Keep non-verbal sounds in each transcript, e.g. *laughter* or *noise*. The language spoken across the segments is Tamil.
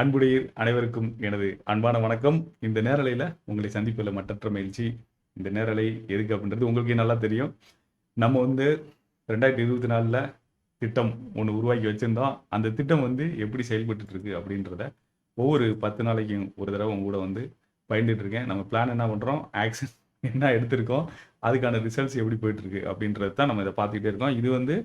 அன்புடையீர் அனைவருக்கும் எனது அன்பான வணக்கம். இந்த நேரலையில் உங்களை சந்திப்பதில் மற்றற்ற மகிழ்ச்சி. இந்த நேரலை எதுக்கு அப்படின்றது உங்களுக்கே நல்லா தெரியும். நம்ம வந்து ரெண்டாயிரத்தி இருபத்தி நாலில் திட்டம் ஒன்று உருவாக்கி வச்சுருந்தோம். அந்த திட்டம் வந்து எப்படி செயல்பட்டுருக்கு அப்படின்றத ஒவ்வொரு பத்து நாளைக்கும் ஒரு தடவை உங்க கூட வந்து பயந்துட்டு இருக்கேன். நம்ம பிளான் என்ன பண்ணுறோம் ஆக்ஷன் என்ன எடுத்திருக்கோம்? அதுக்கான ரிசல்ட்ஸ் எப்படி போயிட்டுருக்கு அப்படின்றது தான் நம்ம இதை பார்த்துக்கிட்டே இருக்கோம். இது வந்து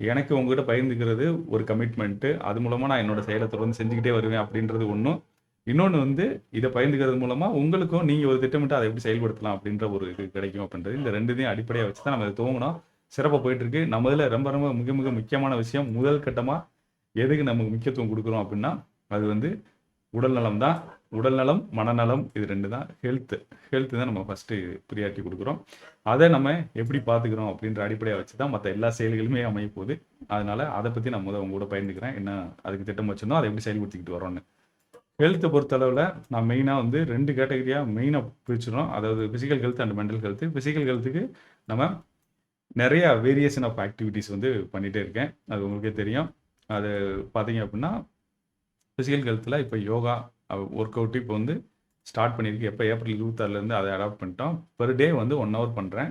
எனக்கு உங்ககிட்ட பகிர்ந்துக்கிறது ஒரு கமிட்மெண்ட்டு அது மூலமாக நான் என்னோட செயலை தொடர்ந்து செஞ்சுக்கிட்டே வருவேன் அப்படின்றது ஒன்றும் இன்னொன்று வந்து இதை பகிர்ந்துக்கிறது மூலமாக உங்களுக்கும் நீங்கள் ஒரு திட்டமிட்டு அதை எப்படி செயல்படுத்தலாம் அப்படின்ற ஒரு இது கிடைக்கும் அப்படின்றது. இந்த ரெண்டுதையும் அடிப்படையாக வச்சு தான் நம்ம இதை துவங்கினோம் சிறப்பாக போயிட்டுருக்கு. நம்ம இதில் ரொம்ப ரொம்ப மிக மிக முக்கியமான விஷயம் முதல் கட்டமாக எதுக்கு நமக்கு முக்கியத்துவம் கொடுக்குறோம் அப்படின்னா அது வந்து உடல் நலம் தான் உடல் நலம் மனநலம் இது ரெண்டு தான். ஹெல்த்து ஹெல்த்து தான் நம்ம ஃபஸ்ட்டு ப்ரியாரிட்டி கொடுக்குறோம். அதை நம்ம எப்படி பார்த்துக்கிறோம் அப்படின்ற அடிப்படையாக வச்சு தான் மற்ற எல்லா செயல்களுமே அமைய போகுது. அதை பற்றி நான் முதல் உங்க கூட பயந்துக்கிறேன் என்ன அதுக்கு திட்டம் வச்சிருந்தோம் அதை எப்படி செயல்படுத்திக்கிட்டு வரோன்னு ஹெல்த்தை பொறுத்தளவில் நான் மெயினாக வந்து ரெண்டு கேட்டகரியாக மெயினாக பிரிச்சிடும் அதாவது physical health and mental health physical ஹெல்த்துக்கு நம்ம நிறைய வேரியேஷன் ஆஃப் ஆக்டிவிட்டீஸ் வந்து பண்ணிகிட்டே இருக்கேன். அது உங்களுக்கே தெரியும். அது பார்த்தீங்க அப்படின்னா ஃபிசிக்கல் ஹெல்த்தில் இப்போ யோகா ஒர்க் அவுட்டு இப்போ வந்து ஸ்டார்ட் பண்ணியிருக்கு. எப்போ? ஏப்ரல் இருபத்தாறுலேருந்து அதை அடாப்ட் பண்ணிட்டோம். பெர் டே வந்து ஒன் ஹவர் பண்ணுறேன்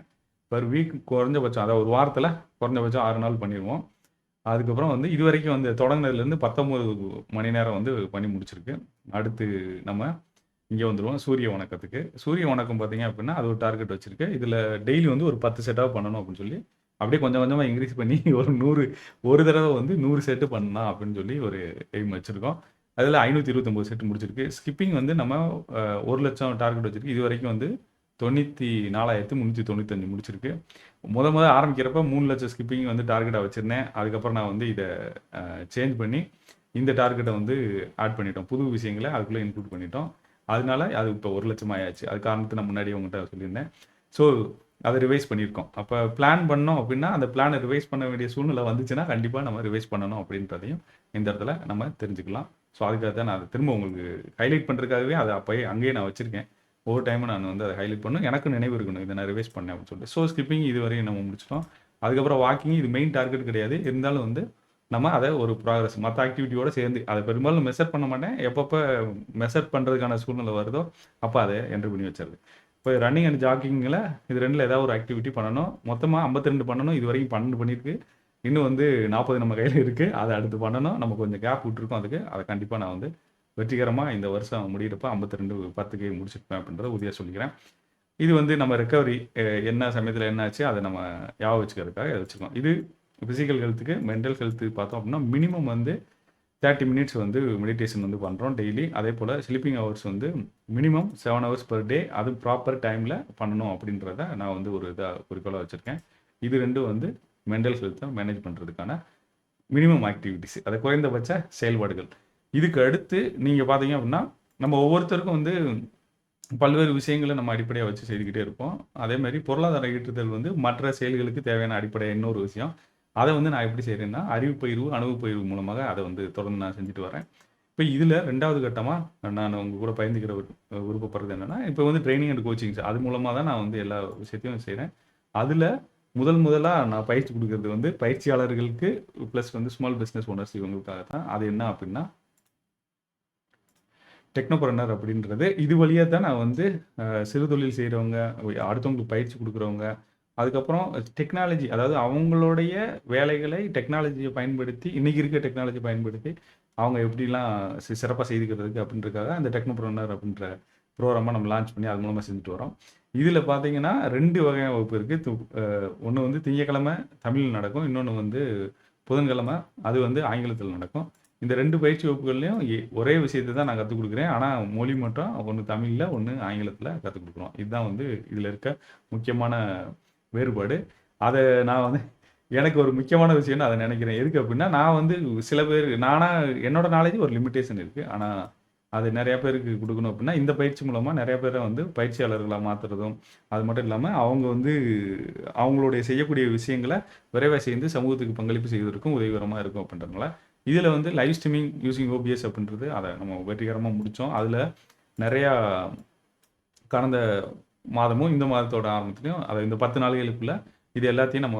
பெர் வீக் குறைஞ்சபட்சம் அதாவது ஒரு வாரத்தில் குறைஞ்சபட்சம் ஆறு நாள் பண்ணிடுவோம். அதுக்கப்புறம் வந்து இது வரைக்கும் வந்து தொடங்கினதுலேருந்து பத்தொம்பது மணி நேரம் வந்து பண்ணி முடிச்சிருக்கு. அடுத்து நம்ம இங்கே வந்துடுவோம் சூரிய வணக்கத்துக்கு. சூரிய வணக்கம் பார்த்தீங்க அப்படின்னா அது ஒரு டார்கெட் வச்சிருக்கு. இதில் டெய்லி வந்து ஒரு பத்து செட்டாக பண்ணணும் அப்படின்னு சொல்லி அப்படியே கொஞ்சம் கொஞ்சமாக இன்க்ரீஸ் பண்ணி ஒரு நூறு ஒரு தடவை வந்து நூறு செட்டு பண்ணலாம் அப்படின்னு சொல்லி ஒரு எய்ம் வச்சுருக்கோம். அதில் ஐநூற்றி இருபத்தொம்போது செட்டு முடிச்சிருக்கு. ஸ்கிப்பிங் வந்து நம்ம ஒரு லட்சம் டார்கெட் வச்சுருக்கு. இது வரைக்கும் வந்து தொண்ணூற்றி நாலாயிரத்து முந்நூற்றி தொண்ணூத்தஞ்சு முடிச்சிருக்கு. முத முத ஆரம்பிக்கிறப்ப மூணு லட்சம் ஸ்கிப்பிங் வந்து டார்கெட்டாக வச்சுருந்தேன். அதுக்கப்புறம் நான் வந்து இதை சேஞ்ச் பண்ணி இந்த டார்கெட்டை வந்து ஆட் பண்ணிட்டோம். புது விஷயங்களை அதுக்குள்ளே இன்க்ளூட் பண்ணிட்டோம். அதனால அது இப்போ ஒரு லட்சம் ஆயாச்சு அது காரணத்தை நான் முன்னாடி உங்கள்கிட்ட சொல்லியிருந்தேன். ஸோ அதை ரிவைஸ் பண்ணியிருக்கோம். அப்போ பிளான் பண்ணோம் அப்படின்னா அந்த பிளானை ரிவைஸ் பண்ண வேண்டிய சூழ்நிலை வந்துச்சுன்னா கண்டிப்பாக நம்ம ரிவைஸ் பண்ணணும் அப்படின்றதையும் இந்த இடத்துல நம்ம தெரிஞ்சுக்கலாம். ஸோ அதுக்காக தான் நான் அதை திரும்ப உங்களுக்கு ஹைலைட் பண்ணுறதுக்காகவே அதை அப்போயே அங்கேயே நான் வச்சுருக்கேன். ஒவ்வொரு டைமும் நான் வந்து அதை ஹைலைட் பண்ணும் எனக்கு நினைவு இருக்கணும். இதை நான் ரிவைஸ் பண்ணேன் அப்படின்னு சொல்லிட்டு. ஸோ ஸ்கிப்பிங் இது வரையும் நம்ம முடிச்சிட்டோம். அதுக்கப்புறம் வாக்கிங் இது மெயின் டார்கெட் கிடையாது. இருந்தாலும் வந்து நம்ம அதை ஒரு ப்ராக்ரஸ் மற்ற ஆக்டிவிட்டியோட சேர்ந்து அதை பெரும்பாலும் மெஷர் பண்ண மாட்டேன். எப்பப்போ மெஷர் பண்ணுறதுக்கான சூழ்நிலை வருதோ அப்போ அதை என்ட்ரு பண்ணி வச்சிருது இப்போ ரன்னிங் அண்ட் ஜாக்கிங்கில் இது ரெண்டில் ஏதாவது ஒரு ஆக்டிவிட்டி பண்ணணும். மொத்தமாக 52 பண்ணணும். இது வரைக்கும் பன்னெண்டு பண்ணியிருக்கு. இன்னும் வந்து நாற்பது நம்ம கையில் இருக்குது அதை அடுத்து பண்ணணும். நம்ம கொஞ்சம் கேப் விட்டுருக்கோம் அதுக்கு. அதை கண்டிப்பாக நான் வந்து வெற்றிகரமாக இந்த வருஷம் முடியிறப்ப 52 ரெண்டு பத்துக்கு முடிச்சிருப்பேன் அப்படின்றத உறுதியாக சொல்லிக்கிறேன். இது வந்து நம்ம ரெக்கவரி என்ன சமயத்தில் என்ன ஆச்சு? அதை நம்ம ஞாபகம் வச்சுக்கிறதுக்காக இதை வச்சுருக்கோம் இது ஃபிசிக்கல் ஹெல்த்துக்கு மென்டல் ஹெல்த்து பார்த்தோம் அப்படின்னா மினிமம் வந்து தேர்ட்டி மினிட்ஸ் வந்து மெடிடேஷன் வந்து பண்ணுறோம் டெய்லி அதே போல் ஸ்லீப்பிங் ஹவர்ஸ் வந்து minimum seven hours per day அது ப்ராப்பர் டைமில் பண்ணணும் அப்படின்றத நான் வந்து ஒரு இதாக குறிக்கோளாக வச்சுருக்கேன். இது ரெண்டும் வந்து மென்டல் ஹெல்த்தை மேனேஜ் பண்ணுறதுக்கான மினிமம் ஆக்டிவிட்டிஸ் அதை குறைந்தபட்ச செயல்பாடுகள். இதுக்கு அடுத்து நீங்கள் பார்த்தீங்க அப்படின்னா நம்ம ஒவ்வொருத்தருக்கும் வந்து பல்வேறு விஷயங்களை நம்ம அடிப்படையாக வச்சு செய்துக்கிட்டே இருப்போம். அதே மாதிரி பொருளாதார ஈட்டுதல் வந்து மற்ற செயல்களுக்கு தேவையான அடிப்படை இன்னொரு விஷயம். அதை வந்து நான் எப்படி செய்கிறேன்னா அறிவு பயிர்வு அணுவு பயிர்வு மூலமாக அதை வந்து தொடர்ந்து நான் செஞ்சுட்டு வரேன். இப்போ இதில் ரெண்டாவது கட்டமாக நான் உங்கள் கூட பயந்துக்கிற விருப்பப்படுறது என்னென்னா இப்போ வந்து ட்ரைனிங் அண்ட் கோச்சிங்ஸ் அது மூலமாக தான் நான் வந்து எல்லா விஷயத்தையும் செய்கிறேன் அதில் முதல் முதலாக நான் பயிற்சி கொடுக்கறது வந்து பயிற்சியாளர்களுக்கு ப்ளஸ் வந்து ஸ்மால் பிஸ்னஸ் ஓனர்ஸ் இவங்களுக்காக தான் அது என்ன அப்படின்னா டெக்னோபரனர் அப்படின்றது இது வழியாக தான் நான் வந்து சிறு தொழில் செய்கிறவங்க அடுத்தவங்களுக்கு பயிற்சி கொடுக்குறவங்க அதுக்கப்புறம் டெக்னாலஜி அதாவது அவங்களுடைய வேலைகளை டெக்னாலஜியை பயன்படுத்தி இன்னைக்கு இருக்க டெக்னாலஜி பயன்படுத்தி அவங்க எப்படிலாம் சிறப்பாக செய்துக்கிறதுக்கு அப்படின்றக்காக அந்த டெக்னோபரனர் அப்படின்ற ப்ரோக்ராமாக நம்ம லான்ச் பண்ணி அது மூலமாக செஞ்சுட்டு வரோம் இதில் பார்த்தீங்கன்னா ரெண்டு வகையான வகுப்பு இருக்குது ஒன்று வந்து திங்கக்கிழமை தமிழில் நடக்கும். இன்னொன்று வந்து புதன்கிழமை அது வந்து ஆங்கிலத்தில் நடக்கும். இந்த ரெண்டு பயிற்சி வகுப்புகள்லையும் எ- ஒரே விஷயத்தை தான் நான் கற்றுக் கொடுக்குறேன். ஆனால் மொழி மட்டும் ஒன்று தமிழில் ஒன்று ஆங்கிலத்தில் கற்றுக் கொடுக்குறோம் இதுதான் வந்து இதில் இருக்க முக்கியமான வேறுபாடு. அதை நான் வந்து எனக்கு ஒரு முக்கியமான விஷயம்னு அதை நினைக்கிறேன். எதுக்கு அப்படின்னா நான் வந்து சில பேர் நானாக என்னோட நாலேஜ் ஒரு லிமிட்டேஷன் இருக்குது ஆனால் அது நிறைய பேருக்கு கொடுக்கணும் அப்படின்னா இந்த பயிற்சி மூலமாக நிறைய பேரை வந்து பயிற்சியாளர்களாக மாற்றுறதும் அது மட்டும் இல்லாமல் அவங்க வந்து அவங்களுடைய செய்யக்கூடிய விஷயங்களை விரைவாக செய்து சமூகத்துக்கு பங்களிப்பு செய்வதற்கும் உதவிகரமாக இருக்கும் அப்படின்றதுனால இதில் வந்து லைவ் ஸ்ட்ரீமிங் யூசிங் ஓபிஎஸ் அப்படின்றது அதை நம்ம வெற்றிகரமாக முடித்தோம் அதில் நிறையா கடந்த மாதமும் இந்த மாதத்தோட ஆரம்பத்துலையும் அதை இந்த பத்து நாளுகளுக்குள்ள இது எல்லாத்தையும் நம்ம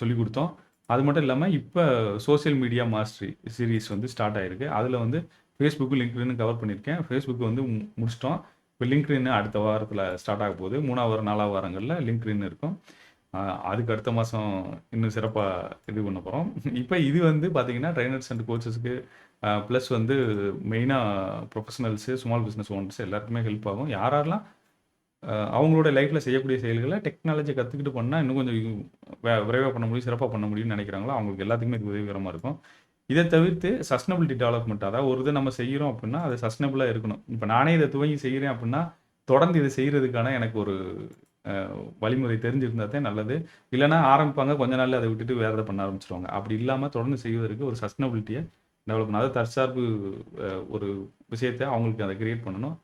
சொல்லி கொடுத்தோம். அது மட்டும் இல்லாமல் இப்போ சோஷியல் மீடியா மாஸ்டரி சீரீஸ் வந்து ஸ்டார்ட் ஆயிருக்கு. அதில் வந்து ஃபேஸ்புக்கு லிங்க்டின் கவர் பண்ணியிருக்கேன். ஃபேஸ்புக் வந்து முடிச்சிட்டோம். இப்போ லிங்க்டின் அடுத்த வாரத்தில் ஸ்டார்ட் ஆக போகுது. மூணாவது வாரம் நாலாவது வாரங்களில் லிங்க்டின் இருக்கும். அதுக்கு அடுத்த மாதம் இன்னும் சிறப்பாக இது பண்ண போகிறோம் இப்போ இது வந்து பார்த்தீங்கன்னா ட்ரைனர்ஸ் அண்ட் கோச்சஸ்க்கு ப்ளஸ் வந்து மெயினாக ப்ரொஃபஷனல்ஸு ஸ்மால் பிஸ்னஸ் ஓனர்ஸ் எல்லாருக்குமே ஹெல்ப் ஆகும். யாரெல்லாம் அவங்களோட லைஃப்பில் செய்யக்கூடிய செயல்களை டெக்னாலஜி கற்றுக்கிட்டு பண்ணால் இன்னும் கொஞ்சம் விரைவாக பண்ண முடியும் சிறப்பாக பண்ண முடியும்னு நினைக்கிறாங்களோ அவங்களுக்கு எல்லாத்துக்குமே இது உதவிகரமாக இருக்கும். இதை தவிர்த்து சஸ்டனபிலிட்டி டெவலப்மெண்ட் அதாவது ஒரு இதை நம்ம செய்கிறோம் அப்படின்னா அது சஸ்டனபிளாக இருக்கணும். இப்போ நானே இதை துவங்கி செய்கிறேன் அப்படின்னா தொடர்ந்து இதை செய்கிறதுக்கான எனக்கு ஒரு வழிமுறை தெரிஞ்சிருந்தா தான் நல்லது. இல்லைன்னா ஆரம்பிப்பாங்க கொஞ்ச நாள் அதை விட்டுட்டு வேறு எதை பண்ண ஆரம்பிச்சிருவாங்க. அப்படி இல்லாமல் தொடர்ந்து செய்வதற்கு ஒரு சஸ்டனபிலிட்டியை டெவலப் பண்ணணும். அதாவது தற்சார்பு ஒரு விஷயத்தை அவங்களுக்கு அதை கிரியேட் பண்ணணும்.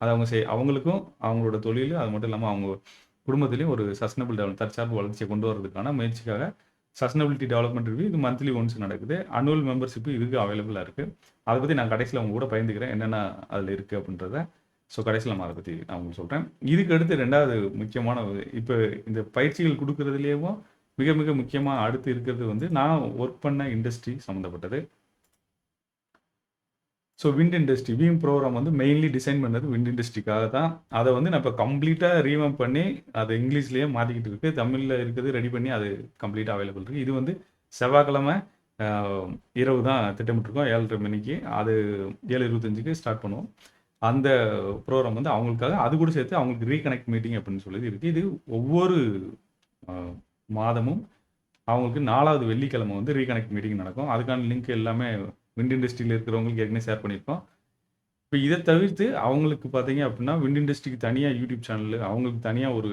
அதை அவங்க செய் அவங்களுக்கும் அவங்களோட தொழில் அது மட்டும் இல்லாமல் அவங்க குடும்பத்திலையும் ஒரு சஸ்டனபிள் டெவலப் தற்சார்பு வளர்ச்சியை கொண்டு வரதுக்கான முயற்சிக்காக சஸ்டனபிலிட்டி டெவலப்மெண்ட் ரிவ்யூ இது மந்த்லி ஒன்ஸ் நடக்குது. அனுவல் மெம்பர்ஷிப் இதுக்கு அவைலபிளாக இருக்குது அதை பற்றி நான் கடைசியில் அவங்க கூட பயந்துக்கிறேன் என்னென்ன அதில் இருக்குது அப்படின்றத. ஸோ கடைசியில் நான் அதை பற்றி நான் உங்களுக்கு சொல்கிறேன் இதுக்கு அடுத்து ரெண்டாவது முக்கியமான இப்போ இந்த பயிற்சிகள் கொடுக்குறதுலேயும் மிக மிக முக்கியமாக அடுத்து இருக்கிறது வந்து நான் ஒர்க் பண்ண இண்டஸ்ட்ரி சம்மந்தப்பட்டது ஸோ விண்ட் இண்டஸ்ட்ரி வீம் ப்ரோக்ராம் வந்து மெயின்லி டிசைன் பண்ணது விண்ட் இண்டஸ்ட்ரிக்காக தான். அதை வந்து நான் இப்போ கம்ப்ளீட்டாக ரீவம் பண்ணி அதை இங்கிலீஷ்லேயே மாற்றிக்கிட்டு இருக்கு. தமிழில் இருக்குது ரெடி பண்ணி அது கம்ப்ளீட்டாக அவைலபிள் இருக்குது இது வந்து செவ்வாய்க்கிழமை இரவு தான் திட்டமிட்டிருக்கோம். ஏழரை மணிக்கு. அது ஏழு இருபத்தஞ்சுக்கு ஸ்டார்ட் பண்ணுவோம். அந்த ப்ரோக்ராம் வந்து அவங்களுக்காக அது கூட சேர்த்து அவங்களுக்கு ரீகனெக்ட் மீட்டிங் அப்படின்னு சொல்லி இருக்குது இது ஒவ்வொரு மாதமும் அவங்களுக்கு நாலாவது வெள்ளிக்கிழமை வந்து ரீகனெக்ட் மீட்டிங் நடக்கும். அதுக்கான லிங்க் எல்லாமே விண்ட் இண்டஸ்ட்ரியில் இருக்கிறவங்களுக்கு ஏற்கனவே ஷேர் பண்ணியிருக்கோம். இப்போ இதை தவிர்த்து அவங்களுக்கு பார்த்தீங்க அப்படின்னா விண்ட் இண்டஸ்ட்ரிக்கு தனியாக யூடியூப் சேனல் அவங்களுக்கு தனியாக ஒரு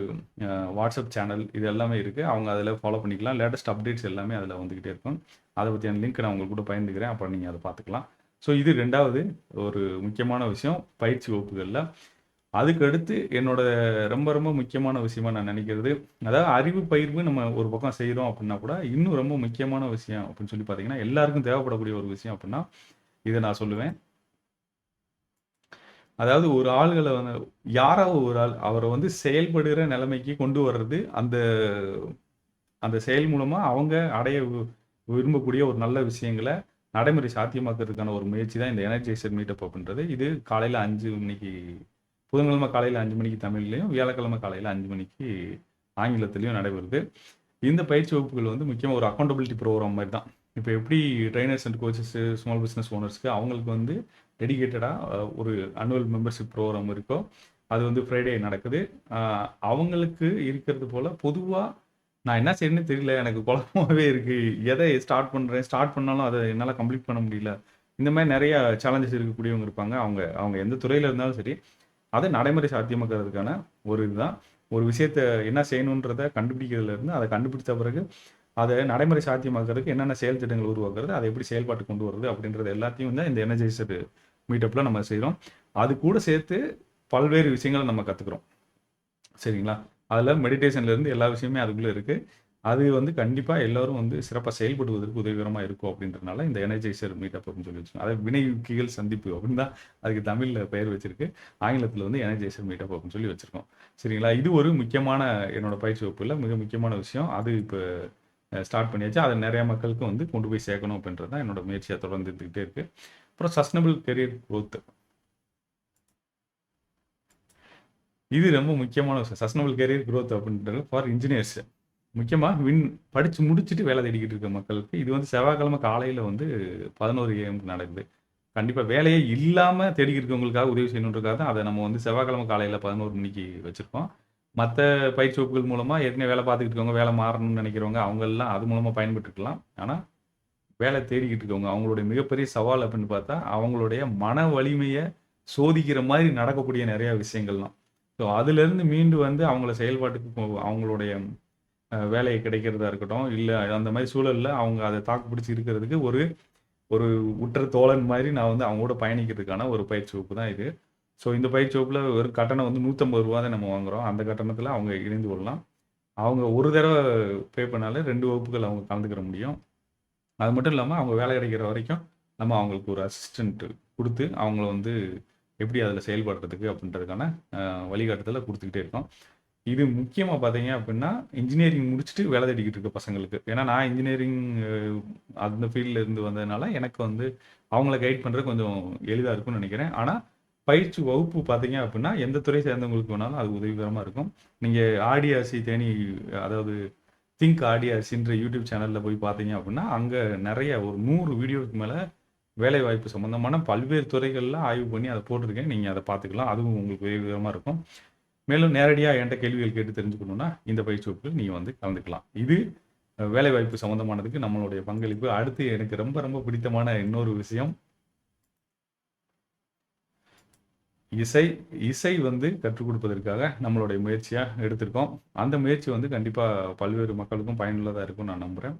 வாட்ஸ்அப் சேனல் இது எல்லாமே இருக்குது அவங்க அதில் ஃபாலோ பண்ணிக்கலாம். லேட்டஸ்ட் அப்டேட்ஸ் எல்லாமே அதில் வந்துக்கிட்டே இருக்கும். அதை பற்றியான லிங்க் நான் உங்களுக்கு கூட பயந்துக்கிறேன் அப்புறம் நீங்கள் அதை பார்த்துக்கலாம். ஸோ இது ரெண்டாவது ஒரு முக்கியமான விஷயம். பயிற்சி வகுப்புகளில் அதுக்கு அடுத்து என்னோட ரொம்ப ரொம்ப முக்கியமான விஷயமா நான் நினைக்கிறது அதாவது அறிவு பயிர்வு நம்ம ஒரு பக்கம் செய்கிறோம் அப்படின்னா கூட இன்னும் ரொம்ப முக்கியமான விஷயம் அப்படின்னு சொல்லி பார்த்தீங்கன்னா எல்லாருக்கும் தேவைப்படக்கூடிய ஒரு விஷயம் அப்படின்னா இதை நான் சொல்லுவேன். அதாவது ஒரு ஆள்களை வந்து யாராவது ஒரு ஆள் அவரை வந்து செயல்படுகிற நிலைமைக்கு கொண்டு வர்றது அந்த அந்த செயல் மூலமாக அவங்க அடைய விரும்பக்கூடிய ஒரு நல்ல விஷயங்களை நடைமுறை சாத்தியமாக்குறதுக்கான ஒரு முயற்சி தான் இந்த எனர்ஜைசர் மீட்டப் அப்படின்றது. இது காலையில் அஞ்சு மணிக்கு புதன்கிழமை காலையில் அஞ்சு மணிக்கு தமிழ்லையும் வியாழக்கிழமை காலையில் அஞ்சு மணிக்கு ஆங்கிலத்திலையும் நடைபெறுது. இந்த பயிற்சி வகுப்புகள் வந்து முக்கியமாக ஒரு அக்கௌண்டபிலிட்டி ப்ரோக்ராம் மாதிரி தான். இப்போ எப்படி trainers and coaches small business ஓனர்ஸ்க்கு அவங்களுக்கு வந்து டெடிக்கேட்டடாக ஒரு அனுவல் மெம்பர்ஷிப் ப்ரோக்ராம் இருக்கோ அது வந்து ஃப்ரைடே நடக்குது. அவங்களுக்கு இருக்கிறது போல் பொதுவாக நான் என்ன செய்யணும்னு தெரியல. எனக்கு குழப்பமாகவே இருக்குது எதை ஸ்டார்ட் பண்ணுறேன் ஸ்டார்ட் பண்ணாலும் அதை என்னால் கம்ப்ளீட் பண்ண முடியல. இந்த மாதிரி நிறைய சேலஞ்சஸ் இருக்கக்கூடியவங்க இருப்பாங்க. அவங்க அவங்க எந்த துறையில் இருந்தாலும் சரி அதை நடைமுறை சாத்தியமாக்குறதுக்கான ஒரு இதுதான். ஒரு விஷயத்த என்ன செய்யணுன்றதை கண்டுபிடிக்கிறதுல இருந்து அதை கண்டுபிடிச்ச பிறகு அதை நடைமுறை சாத்தியமாக்குறதுக்கு என்னென்ன செயல் திட்டங்கள் உருவாக்குறது அதை எப்படி செயல்பாட்டு கொண்டு வருது அப்படின்றது எல்லாத்தையும் வந்து இந்த எனர்ஜைசர் மீட்டப்பில் நம்ம செய்கிறோம் அது கூட சேர்த்து பல்வேறு விஷயங்களை நம்ம கற்றுக்குறோம் சரிங்களா? அதில் மெடிடேஷன்லேருந்து எல்லா விஷயமே அதுக்குள்ளே இருக்குது அது வந்து கண்டிப்பாக எல்லாரும் வந்து சிறப்பாக செயல்படுவதற்கு உதவிகரமாக இருக்கும் அப்படின்றனால இந்த எனர்ஜைசர் மீட்டப் அப்படின்னு சொல்லி வச்சுக்கோங்க அதாவது வினையூக்கிகள் சந்திப்பு அப்படின்னு தான் அதுக்கு தமிழில் பெயர் வச்சிருக்கு. ஆங்கிலத்தில் வந்து எனர்ஜைசர் மீட்டப் அப்படின்னு சொல்லி வச்சுருக்கோம். சரிங்களா? இது ஒரு முக்கியமான என்னோட பயிற்சி வகுப்பில் மிக முக்கியமான விஷயம். அது இப்போ ஸ்டார்ட் பண்ணியாச்சு. அதை நிறைய மக்களுக்கு வந்து கொண்டு போய் சேர்க்கணும் அப்படின்றது தான் என்னோட முயற்சியை தொடர்ந்து இருந்துக்கிட்டே இருக்குது அப்புறம் சஸ்டனபிள் கெரியர் growth. இது ரொம்ப முக்கியமான விஷயம். சஸ்டனபிள் கெரியர் குரோத் அப்படின்றது ஃபார் இன்ஜினியர்ஸ் முக்கியமாக வின் படித்து முடிச்சுட்டு வேலை தேடிக்கிட்டு இருக்க மக்களுக்கு இது வந்து செவ்வாய்க்கிழமை காலையில் வந்து பதினோரு ஏஎம்க்கு நடக்குது. கண்டிப்பாக வேலையே இல்லாமல் தேடிக்கிட்டு இருக்கவங்களுக்காக உதவி செய்யணுன்றக்காக தான் அதை நம்ம வந்து செவ்வாய்க்கிழமை காலையில் பதினோரு மணிக்கு வச்சுருக்கோம். மற்ற பயிற்சி வகுப்புகள் மூலமாக ஏற்கனவே வேலை பார்த்துக்கிட்டு இருக்கவங்க வேலை மாறணும்னு நினைக்கிறவங்க அவங்கெல்லாம் அது மூலமாக பயன்பட்டுருக்கலாம். ஆனால் வேலை தேடிக்கிட்டு இருக்கவங்க அவங்களுடைய மிகப்பெரிய சவால் அப்படின்னு பார்த்தா அவங்களுடைய மன வலிமையை சோதிக்கிற மாதிரி நடக்கக்கூடிய நிறையா விஷயங்கள்லாம். ஸோ அதுலேருந்து மீண்டு வந்து அவங்கள செயல்பாட்டுக்கு அவங்களுடைய வேலையை கிடைக்கிறதா இருக்கட்டும் இல்லை அந்த மாதிரி சூழலில் அவங்க அதை தாக்கு பிடிச்சி இருக்கிறதுக்கு ஒரு ஒரு உற்ற தோழன் மாதிரி நான் வந்து அவங்க கூட பயணிக்கிறதுக்கான ஒரு பயிற்சி வகுப்பு தான் இது. ஸோ இந்த பயிற்சி வகுப்பில் ஒரு கட்டணம் வந்து நூற்றம்பது ரூபா தான் நம்ம வாங்குறோம். அந்த கட்டணத்தில் அவங்க இணைந்து கொள்ளலாம். அவங்க ஒரு தடவை பே பண்ணாலே ரெண்டு வகுப்புகள் அவங்க கலந்துக்கிற முடியும். அது மட்டும் இல்லாமல் அவங்க வேலை கிடைக்கிற வரைக்கும் நம்ம அவங்களுக்கு ஒரு அசிஸ்டண்ட்டு கொடுத்து அவங்கள வந்து எப்படி அதில் செயல்படுறதுக்கு அப்படின்றதுக்கான வழிகாட்டுதலை கொடுத்துக்கிட்டே இருக்கோம். இது முக்கியமாக பார்த்தீங்க அப்படின்னா, இன்ஜினியரிங் முடிச்சுட்டு வேலை தேடிக்கிட்டு இருக்க பசங்களுக்கு. ஏன்னா நான் இன்ஜினியரிங் அந்த ஃபீல்டில் இருந்து வந்ததுனால, எனக்கு வந்து அவங்கள கைட் பண்ணுறது கொஞ்சம் எளிதாக இருக்கும்னு நினைக்கிறேன் ஆனால் பயிற்சி வகுப்பு பார்த்தீங்க அப்படின்னா, எந்த துறை சேர்ந்தவங்களுக்கு வேணாலும் அது உதவிகரமாக இருக்கும். நீங்கள் ஆடியாசி தேனி அதாவது திங்க் ஆடியாசின்ற யூடியூப் சேனலில் போய் பார்த்தீங்க அப்படின்னா, அங்கே நிறைய ஒரு நூறு வீடியோவுக்கு மேல வேலைவாய்ப்பு சம்மந்தமான பல்வேறு துறைகளில் ஆய்வு பண்ணி அதை போட்டிருக்கேன். நீங்கள் அதை பார்த்துக்கலாம். அதுவும் உங்களுக்கு உதவிகரமாக இருக்கும். மேலும் நேரடியாக என்ட்ட கேள்விகள் கேட்டு தெரிஞ்சுக்கணுன்னா இந்த பயிற்சி வகுப்பில் நீங்க வந்து கலந்துக்கலாம். இது வேலைவாய்ப்பு சம்மந்தமானதுக்கு நம்மளுடைய பங்களிப்பு. அடுத்து எனக்கு ரொம்ப ரொம்ப பிடித்தமான இன்னொரு விஷயம் இசை இசை வந்து கற்றுக் கொடுப்பதற்காக நம்மளுடைய முயற்சியாக எடுத்திருக்கோம். அந்த முயற்சி வந்து கண்டிப்பாக பல்வேறு மக்களுக்கும் பயனுள்ளதாக இருக்கும்னு நான் நம்புகிறேன்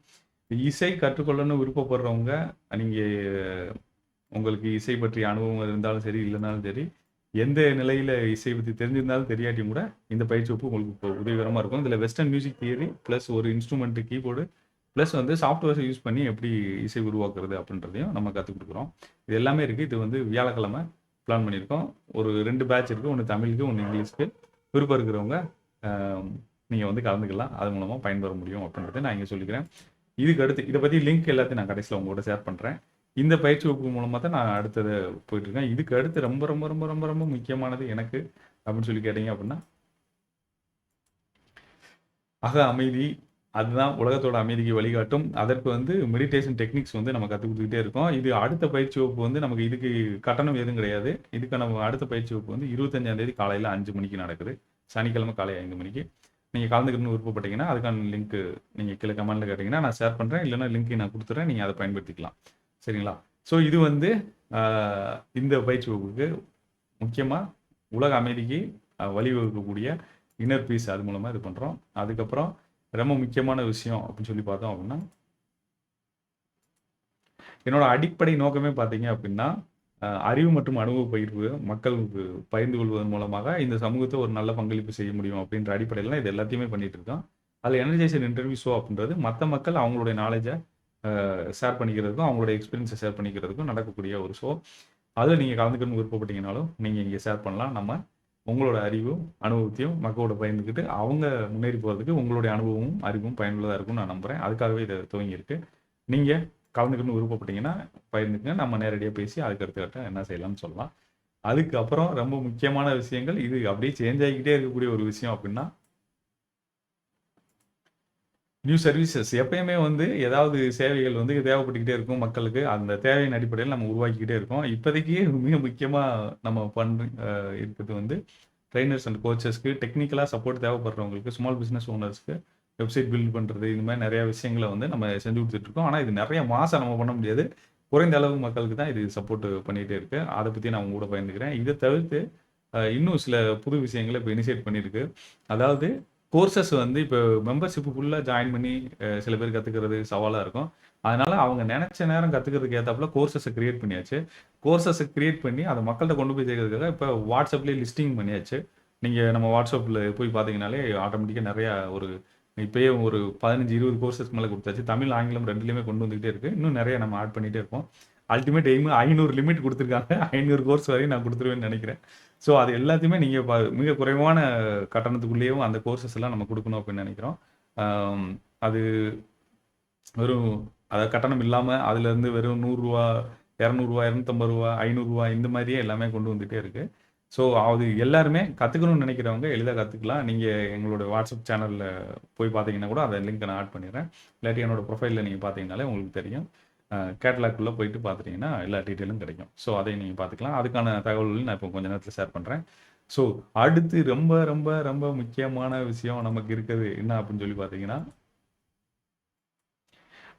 இசை கற்றுக்கொள்ளணும்னு விருப்பப்படுறவங்க, நீங்கள் உங்களுக்கு இசை பற்றிய அனுபவம் இருந்தாலும் சரி, இல்லைனாலும் சரி, எந்த நிலையில் இசை பற்றி தெரிஞ்சிருந்தாலும் தெரியாட்டியும் கூட, இந்த பயிற்சி வகுப்பு உங்களுக்கு இப்போ உதவிகரமாக இருக்கும். இதில் வெஸ்டர்ன் மியூசிக் தியரி ப்ளஸ் ஒரு இன்ஸ்ட்ருமெண்ட்டு கீபோர்டு ப்ளஸ் வந்து சாஃப்ட்வேர்ஸை யூஸ் பண்ணி எப்படி இசை உருவாக்குறது அப்படின்றதையும் நம்ம கற்றுக் கொடுக்குறோம் இது எல்லாமே இருக்குது இது வந்து வியாழக்கிழமை பிளான் பண்ணியிருக்கோம். ஒரு ரெண்டு பேட்ச் இருக்குது ஒன்று தமிழுக்கு, ஒன்று இங்கிலீஷ்க்கு. விருப்பம் இருக்கிறவங்க நீங்கள் வந்து கலந்துக்கலாம். அது மூலமாக பயன்பெற முடியும் அப்படின்றத நான் இங்கே சொல்லிக்கிறேன். இதுக்கு அடுத்து இதை பற்றி லிங்க் எல்லாத்தையும் நான் கடைசியில் உங்களோட ஷேர் பண்ணுறேன் இந்த பயிற்சி வகுப்பு மூலமாக தான் நான் அடுத்தது போயிட்டுருக்கேன். இதுக்கு அடுத்து ரொம்ப ரொம்ப ரொம்ப ரொம்ப ரொம்ப முக்கியமானது எனக்கு அப்படின்னு சொல்லி கேட்டீங்க அப்படின்னா அக அமைதி. அதுதான் உலகத்தோட அமைதிக்கு வழிகாட்டும். அதற்கு வந்து மெடிடேஷன் டெக்னிக்ஸ் வந்து நம்ம கத்துக் கொடுத்துக்கிட்டே இருக்கோம். இது அடுத்த பயிற்சி வகுப்பு வந்து நமக்கு இதுக்கு கட்டணம் எதுவும் கிடையாது. இதுக்கான அடுத்த பயிற்சி வகுப்பு வந்து 25ஆம் தேதி காலையில 5 மணிக்கு நடக்குது. சனிக்கிழமை காலை ஐந்து மணிக்கு. நீங்கள் கலந்துக்கணும்னு விருப்பப்பட்டீங்கன்னா, அதுக்கான லிங்க் நீங்கள் கீழே கமெண்ட்டில் கேட்டிங்கன்னா நான் ஷேர் பண்ணுறேன் இல்லைன்னா லிங்க்கை நான் கொடுத்துட்றேன் நீங்கள் அதை பயன்படுத்திக்கலாம். சரிங்களா? ஸோ இது வந்து இந்த பயிற்சி வகுப்புக்கு முக்கியமாக உலக அமைதிக்கு வழிவகுக்கக்கூடிய இன்னர் பீஸ் அது மூலமாக இது பண்ணுறோம் அதுக்கப்புறம் ரொம்ப முக்கியமான விஷயம் அப்படின்னு சொல்லி பார்த்தோம் அப்படின்னா என்னோட அடிப்படை நோக்கமே பார்த்தீங்க அப்படின்னா, அறிவு மற்றும் அனுபவ பயிர்வு மக்களுக்கு பகிர்ந்து கொள்வதன் மூலமாக இந்த சமூகத்தை ஒரு நல்ல பங்களிப்பு செய்ய முடியும் அப்படின்ற அடிப்படையில் இது எல்லாத்தையுமே பண்ணிட்டு இருக்கோம். அதில் எனர்ஜைசன் இன்டர்வியூ ஷோ அப்படின்றது மற்ற மக்கள் அவங்களுடைய நாலேஜை ஷேர் பண்ணிக்கிறதுக்கும், அவங்களோட எக்ஸ்பீரியன்ஸை ஷேர் பண்ணிக்கிறதுக்கும் நடக்கக்கூடிய ஒரு ஷோ. அதில் நீங்கள் கலந்துக்கணும்னு விருப்பப்பட்டீங்கனாலும், நீங்கள் இங்கே ஷேர் பண்ணலாம். நம்ம உங்களோட அறிவும், அனுபவத்தையும் மக்களோட பயந்துக்கிட்டு அவங்க முன்னேறி போகிறதுக்கு உங்களுடைய அனுபவமும், அறிவும் பயனுள்ளதாக இருக்கும்னு நான் நம்புகிறேன் அதுக்காகவே இதை துவங்கியிருக்கு. நீங்கள் கலந்துக்கணும்னு விருப்பப்பட்டீங்கன்னா பகிர்ந்துக்கங்க. நம்ம நேரடியாக பேசி அதுக்கு கட்டம் என்ன செய்யலாம்னு சொல்லலாம். அதுக்கப்புறம் ரொம்ப முக்கியமான விஷயங்கள், இது அப்படியே சேஞ்ச் ஆகிக்கிட்டே இருக்கக்கூடிய ஒரு விஷயம் அப்படின்னா நியூ சர்வீசஸ் எப்பயுமே வந்து ஏதாவது சேவைகள் வந்து தேவைப்பட்டுக்கிட்டே இருக்கும் மக்களுக்கு. அந்த தேவையின் அடிப்படையில் நம்ம உருவாக்கிக்கிட்டே இருக்கோம். இப்போதைக்கு மிக முக்கியமாக நம்ம பண்ண இருக்கிறது வந்து ட்ரைனர்ஸ் அண்ட் கோச்சஸ்க்கு டெக்னிக்கலாக சப்போர்ட் தேவைப்படுறவங்களுக்கு, ஸ்மால் பிஸ்னஸ் ஓனர்ஸ்க்கு வெப்சைட் பில்ட் பண்ணுறது இந்த மாதிரி நிறையா விஷயங்களை வந்து நம்ம செஞ்சு கொடுத்துட்ருக்கோம் இருக்கோம். இது நிறைய மாதம் நம்ம பண்ண முடியாது. குறைந்த அளவு மக்களுக்கு தான் இது சப்போர்ட் பண்ணிகிட்டே இருக்கு. அதை பற்றி நான் உங்க கூட பயந்துக்கிறேன் இதை தவிர்த்து இன்னும் சில புது விஷயங்களை இப்போ இனிஷியேட் பண்ணியிருக்கு. அதாவது கோர்சஸ் வந்து இப்போ மெம்பர்ஷிப்பு ஃபுல்லாக ஜாயின் பண்ணி சில பேர் கற்றுக்கிறது சவாலாக இருக்கும். அதனால அவங்க நினைச்ச நேரம் கற்றுக்கிறதுக்கு ஏற்றாப்புல கோர்சஸை கிரியேட் பண்ணியாச்சு. கோர்சஸை கிரியேட் பண்ணி அதை மக்கள்கிட்ட கொண்டு போய் சேர்க்கறதுக்காக இப்போ வாட்ஸ்அப்லேயே லிஸ்டிங் பண்ணியாச்சு. நீங்கள் நம்ம வாட்ஸ்அப்பில் போய் பார்த்தீங்கனாலே ஆட்டோமேட்டிக்காக நிறையா ஒரு இப்பயே ஒரு 15, 20 கோர்சஸ்க்கு மேலே கொடுத்தாச்சு தமிழ், ஆங்கிலம் ரெண்டுலேயுமே கொண்டு வந்துகிட்டே இருக்குது இன்னும் நிறைய நம்ம ஆட் பண்ணிகிட்டே இருக்கோம். அல்டிமேட் எய்மு ஐநூறு லிமிட் கொடுத்துருக்காங்க ஐநூறு கோர்ஸ் வரையும் நான் கொடுத்துருவேன்னு நினைக்கிறேன் ஸோ அது எல்லாத்தையுமே நீங்க மிக குறைவான கட்டணத்துக்குள்ளேயும் அந்த கோர்சஸ் எல்லாம் நம்ம கொடுக்கணும் அப்படின்னு நினைக்கிறோம் அது வெறும் அதாவது கட்டணம் இல்லாம அதுலேருந்து வெறும் நூறுரூவா இரநூறுவா இரநூத்தம்பது ரூபா ஐநூறுரூவா இந்த மாதிரியே எல்லாமே கொண்டு வந்துகிட்டே இருக்கு. ஸோ அது எல்லாருமே கத்துக்கணும்னு நினைக்கிறவங்க எளிதா கத்துக்கலாம். நீங்க எங்களோட வாட்ஸ்அப் சேனல்ல போய் பார்த்தீங்கன்னா கூட அதை லிங்க் நான் ஆட் பண்ணிடுறேன். இல்லாட்டி என்னோட ப்ரொஃபைலில் நீங்க பார்த்தீங்கனாலே உங்களுக்கு தெரியும். அ போயிட்டு பார்த்துட்டிங்கன்னா எல்லா டீட்டெயிலும் கிடைக்கும். ஸோ அதையும் நீங்க பார்த்துக்கலாம். அதுக்கான தகவல்களையும் நான் இப்போ கொஞ்ச நேரத்தில் ஷேர் பண்றேன். ஸோ அடுத்து ரொம்ப ரொம்ப ரொம்ப முக்கியமான விஷயம் நமக்கு இருக்கிறது என்ன அப்படின்னு சொல்லி பார்த்தீங்கன்னா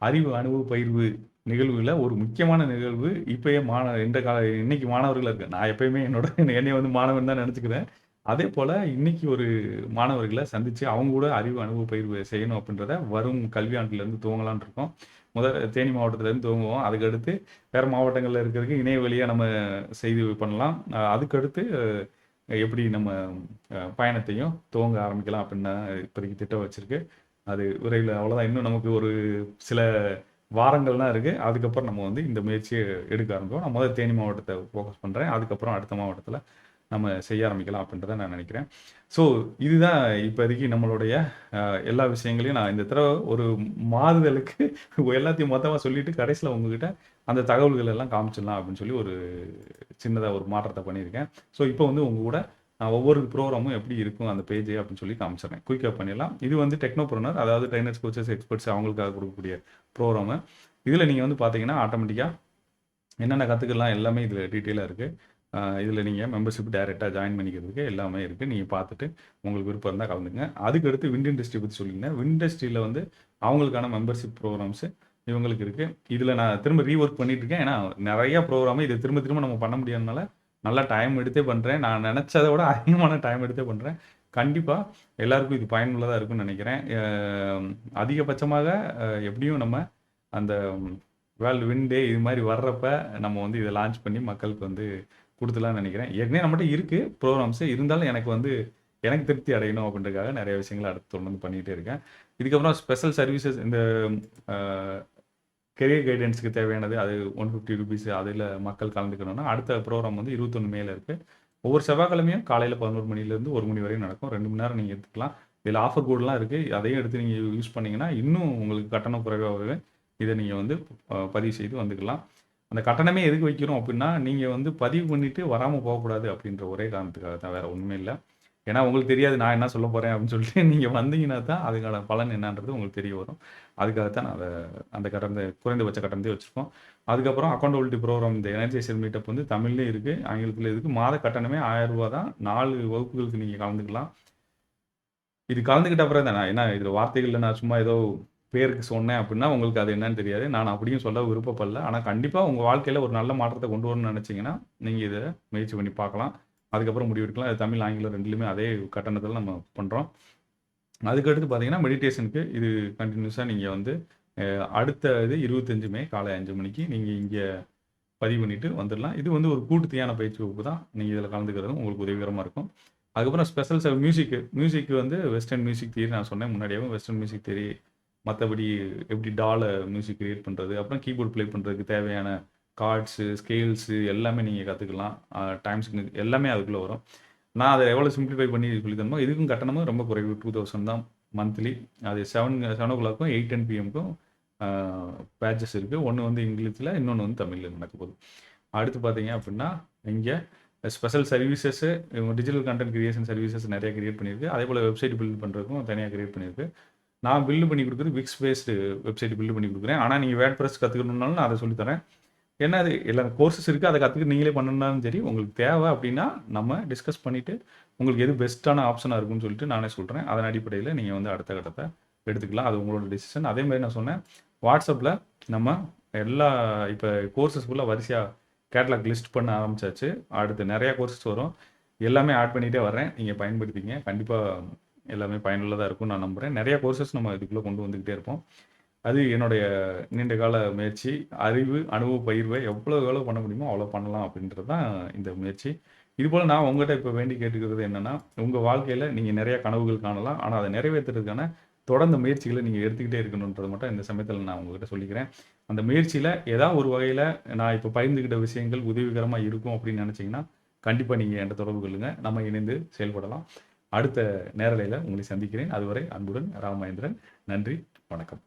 அறிவு அனுபவ பயிர்வு நிகழ்வுல ஒரு முக்கியமான நிகழ்வு இப்பயே மாண இந்த கால இன்னைக்கு மாணவர்கள் இருக்கு. நான் எப்பயுமே என்னோட என்னைய வந்து மாணவன் தான் நினச்சிக்கிறேன் அதே போல இன்னைக்கு ஒரு மாணவர்களை சந்திச்சு அவங்க கூட அறிவு அனுபவ பயிர்வு செய்யணும் அப்படின்றத வரும் கல்வியாண்டுலேருந்து துவங்கலான் இருக்கோம். முதல் தேனி மாவட்டத்திலேருந்து துவங்குவோம். அதுக்கடுத்து வேறு மாவட்டங்களில் இருக்கிறதுக்கு இணைய வழியாக நம்ம செய்து பண்ணலாம். அதுக்கடுத்து எப்படி நம்ம பயணத்தையும் துவங்க ஆரம்பிக்கலாம் அப்படின்னு இப்போதைக்கு திட்டம் வச்சுருக்கு அது விரைவில் அவ்வளோதான். இன்னும் நமக்கு ஒரு சில வாரங்கள் தான் அதுக்கப்புறம் நம்ம வந்து இந்த முயற்சியை எடுக்க ஆரம்பிப்போம். நான் முதல் தேனி மாவட்டத்தை ஃபோக்கஸ் பண்ணுறேன் அதுக்கப்புறம் அடுத்த மாவட்டத்தில் நம்ம செய்ய ஆரம்பிக்கலாம் அப்படின்றத நான் நினைக்கிறேன். ஸோ இதுதான் இப்போதைக்கு நம்மளுடைய எல்லா விஷயங்களையும் நான் இந்த தடவை ஒரு மாறுதலுக்கு *laughs* எல்லாத்தையும் மொத்தமாக சொல்லிட்டு கடைசியில் உங்ககிட்ட அந்த தகவல்கள் எல்லாம் காமிச்சிடலாம் அப்படின்னு சொல்லி ஒரு சின்னதாக ஒரு மாற்றத்தை பண்ணியிருக்கேன். ஸோ இப்போ வந்து உங்கள் கூட நான் ஒவ்வொரு ப்ரோக்ராமும் எப்படி இருக்கும் அந்த பேஜ் அப்படின்னு சொல்லி காமிச்சிடுறேன். குயிக்காக பண்ணிடலாம். இது வந்து டெக்னோப்ரனர் அதாவது ட்ரைனர்ஸ் கோச்சஸ் எக்ஸ்பர்ட்ஸ் அவங்களுக்காக கொடுக்கக்கூடிய ப்ரோக்ராமு. இதில் நீங்கள் வந்து பார்த்தீங்கன்னா ஆட்டோமேட்டிக்காக என்னென்ன கற்றுக்கலாம் எல்லாமே இதில் டீட்டெயிலாக இருக்குது இதில் நீங்கள் மெம்பர்ஷிப் டைரெக்டாக ஜாயின் பண்ணிக்கிறதுக்கு எல்லாமே இருக்குது நீங்கள் பார்த்துட்டு உங்களுக்கு விருப்பம் இருந்தால் கலந்துங்க. அதுக்கடுத்து விண்ட் இண்டஸ்ட்ரி பற்றி சொல்லியிருந்தேன். விண்ட் இண்டஸ்ட்ரியில் வந்து அவங்களுக்கான மெம்பர்ஷிப் ப்ரோக்ராம்ஸு இவங்களுக்கு இருக்குது இதில் நான் திரும்ப ரீஒர்க் ஒர்க் பண்ணிகிட்ருக்கேன் ஏன்னா நிறையா ப்ரோக்ராமு இதை திரும்ப திரும்ப நம்ம பண்ண முடியாதனால நல்லா டைம் எடுத்தே பண்ணுறேன் நான் நினச்சதை விட அதிகமான டைம் எடுத்தே பண்ணுறேன் கண்டிப்பாக எல்லாருக்கும் இது பயனுள்ளதாக இருக்கும்னு நினைக்கிறேன். அதிகபட்சமாக எப்படியும் நம்ம அந்த வேர்ல்டு விண்டே இது மாதிரி வர்றப்ப நம்ம வந்து இதை லான்ச் பண்ணி மக்களுக்கு வந்து கொடுத்துலாம்னு நினைக்கிறேன். ஏற்கனவே நம்மகிட்ட இருக்குது ப்ரோக்ராம்ஸு இருந்தாலும் எனக்கு வந்து எனக்கு திருப்தி அடையணும் அப்படின்றதுக்காக நிறைய விஷயங்களை அடுத்து தொடர்ந்து பண்ணிகிட்டே இருக்கேன். இதுக்கப்புறம் ஸ்பெஷல் சர்வீசஸ் இந்த கெரியர் கைடன்ஸுக்கு தேவையானது அது ஒன் ஃபிஃப்டி ருபீஸ் அதில் மக்கள் கலந்துக்கணும்னா அடுத்த ப்ரோக்ராம் வந்து இருபத்தொன்று மேல இருக்குது ஒவ்வொரு செவ்வாய்க்கிழமையும் காலையில் பதினோரு மணிலேருந்து ஒரு மணி வரையும் நடக்கும். ரெண்டு மணி நேரம் நீங்கள் எடுத்துக்கலாம். இதில் ஆஃபர் கோடெலாம் இருக்குது அதையும் எடுத்து நீங்கள் யூஸ் பண்ணிங்கன்னா இன்னும் உங்களுக்கு கட்டணம் குறைவாகவே இதை நீங்கள் வந்து பதிவு செய்து வந்துக்கலாம். அந்த கட்டணமே எதுக்கு வைக்கிறோம் அப்படின்னா நீங்கள் வந்து பதிவு பண்ணிவிட்டு வராமல் போகக்கூடாது அப்படின்ற ஒரே காரணத்துக்காக தான். வேறு ஒன்றுமே இல்லை. ஏன்னா உங்களுக்கு தெரியாது நான் என்ன சொல்ல போகிறேன் அப்படின்னு சொல்லிட்டு *laughs* நீங்கள் வந்தீங்கன்னா தான் அதுக்கான பலன் என்னன்றது உங்களுக்கு தெரிய வரும். அதுக்காகத்தான் நான் அதை அந்த கட்டணத்தை குறைந்தபட்ச கட்டணத்தை வச்சுருக்கோம். அதுக்கப்புறம் அக்கௌண்டபிலிட்டி ப்ரோக்ராம் இந்த எனர்ஜைசர் மீட்டப் வந்து தமிழ்லேயும் இருக்குது ஆங்கிலத்தில் இருக்குது மாத கட்டணமே ஆயிரம் ரூபா தான். நாலு வகுப்புகளுக்கு நீங்கள் கலந்துக்கலாம். இது கலந்துக்கிட்ட அப்புறம் தான் நான் என்ன இதில் வார்த்தைகளில் நான் சும்மா ஏதோ பேருக்கு சொன்னேன் அப்படின்னா உங்களுக்கு அது என்னன்னு தெரியாது. நான் அப்படியும் சொல்ல விருப்பப்படல. ஆனால் கண்டிப்பாக உங்கள் வாழ்க்கையில் ஒரு நல்ல மாற்றத்தை கொண்டு வரணும்னு நினச்சிங்கன்னா நீங்கள் இதை முயற்சி பண்ணி பார்க்கலாம். அதுக்கப்புறம் முடிவெடுக்கலாம் அது தமிழ் ஆங்கிலம் ரெண்டுலையுமே அதே கட்டணத்தில் நம்ம பண்ணுறோம் அதுக்கடுத்து பார்த்தீங்கன்னா மெடிடேஷனுக்கு இது கண்டினியூஸாக நீங்கள் வந்து அடுத்த இது இருபத்தஞ்சு மே காலை அஞ்சு மணிக்கு நீங்கள் இங்கே பதிவு பண்ணிவிட்டு வந்துடலாம். இது வந்து ஒரு கூட்டுத்தியான பயிற்சி வகுப்பு தான். நீங்கள் இதில் கலந்துக்கிறதும் உங்களுக்கு உதவிகரமாக இருக்கும். அதுக்கப்புறம் ஸ்பெஷல் ச மியூசிக்கு மியூசிக் வந்து வெஸ்டர்ன் மியூசிக் தியரி நான் சொன்னேன். முன்னாடியாகவும் வெஸ்டர்ன் மியூசிக் தியரி மற்றபடி எப்படி டாலை மியூசிக் கிரியேட் பண்ணுறது அப்புறம் கீபோர்ட் ப்ளே பண்ணுறதுக்கு தேவையான கார்ட்ஸு ஸ்கேல்ஸு எல்லாமே நீங்கள் கற்றுக்கலாம் டைம் எல்லாமே அதுக்குள்ளே வரும். நான் அதை எவ்வளோ சிம்பிளிஃபை பண்ணி சொல்லி தரமோ இதுக்கும் கட்டணமும் ரொம்ப குறைவு. டூ தௌசண்ட் தான் மந்த்லி அது செவன் செவன் ஓ கிளாக்கும் எயிட் டென் பிஎம்க்கும் பேட்சஸ் இருக்குது ஒன்று வந்து இங்கிலீஷில் இன்னொன்று வந்து தமிழில். நடக்க போகுது அடுத்து பார்த்தீங்க அப்படின்னா இங்கே special services digital content creation services நிறைய கிரியேட் பண்ணியிருக்கு. அதே போல் வெப்சைட் பில்ட் பண்ணுறதுக்கும் தனியாக கிரியேட் பண்ணியிருக்கு. நான் பில்டு பண்ணி கொடுக்குறது விக்ஸ் பேஸ்டு வெப்சைட் பில்டு பண்ணி கொடுக்குறேன். ஆனால் நீங்கள் வேட் ப்ரெஸ் கற்றுக்கணுன்னாலும் நான் அதை சொல்லித்தரேன் என்ன அது எல்லா கோர்சஸ் இருக்குது அதை கற்றுக்க நீங்களே பண்ணணும்னாலும் சரி உங்களுக்கு தேவை அப்படின்னா நம்ம டிஸ்கஸ் பண்ணிவிட்டு உங்களுக்கு எது பெஸ்ட்டான ஆப்ஷனாக இருக்கும்னு சொல்லிட்டு நானே சொல்கிறேன் அதன் அடிப்படையில் நீங்கள் வந்து அடுத்த கட்டத்தை எடுத்துக்கலாம். அது உங்களோட டிசிஷன் அதே மாதிரி நான் சொன்னேன் வாட்ஸ்அப்பில் நம்ம எல்லா இப்போ கோர்சஸ் ஃபுல்லாக வரிசையாக கேட்லாக் லிஸ்ட் பண்ண ஆரம்பிச்சாச்சு. அடுத்து நிறையா கோர்சஸ் வரும். எல்லாமே ஆட் பண்ணிகிட்டே வரேன் நீங்கள் பயன்படுத்திங்க கண்டிப்பாக எல்லாமே பயனுள்ளதாக இருக்கும் நான் நம்புகிறேன் நிறைய கோர்சஸ் நம்ம இதுக்குள்ளே கொண்டு வந்துக்கிட்டே இருப்போம். அது என்னுடைய நீண்ட கால முயற்சி அறிவு அனுபவ பயிர்வை எவ்வளோ எவ்வளோ பண்ண முடியுமோ அவ்வளோ பண்ணலாம் அப்படின்றது தான் இந்த முயற்சி. இதுபோல் நான் உங்கள்கிட்ட இப்போ வேண்டி கேட்டுக்கிறது என்னென்னா உங்கள் வாழ்க்கையில் நீங்கள் நிறையா கனவுகள் காணலாம். ஆனால் அதை நிறைவேற்றுறதுக்கான தொடர்ந்த முயற்சிகளை நீங்கள் எடுத்துக்கிட்டே இருக்கணுன்றது மட்டும் இந்த சமயத்தில் நான் உங்ககிட்ட சொல்லிக்கிறேன். அந்த முயற்சியில் ஏதாவது ஒரு வகையில் நான் இப்போ பகிர்ந்துக்கிட்ட விஷயங்கள் உதவிகரமாக இருக்கும் அப்படின்னு நினச்சிங்கன்னா கண்டிப்பாக நீங்கள் என்கிட்ட தொடர்பு கொள்ளுங்கள் நம்ம இணைந்து செயல்படலாம். அடுத்த நேரலையில் உங்களை சந்திக்கிறேன். அதுவரை அன்புடன் ராமேந்திரன். நன்றி வணக்கம்.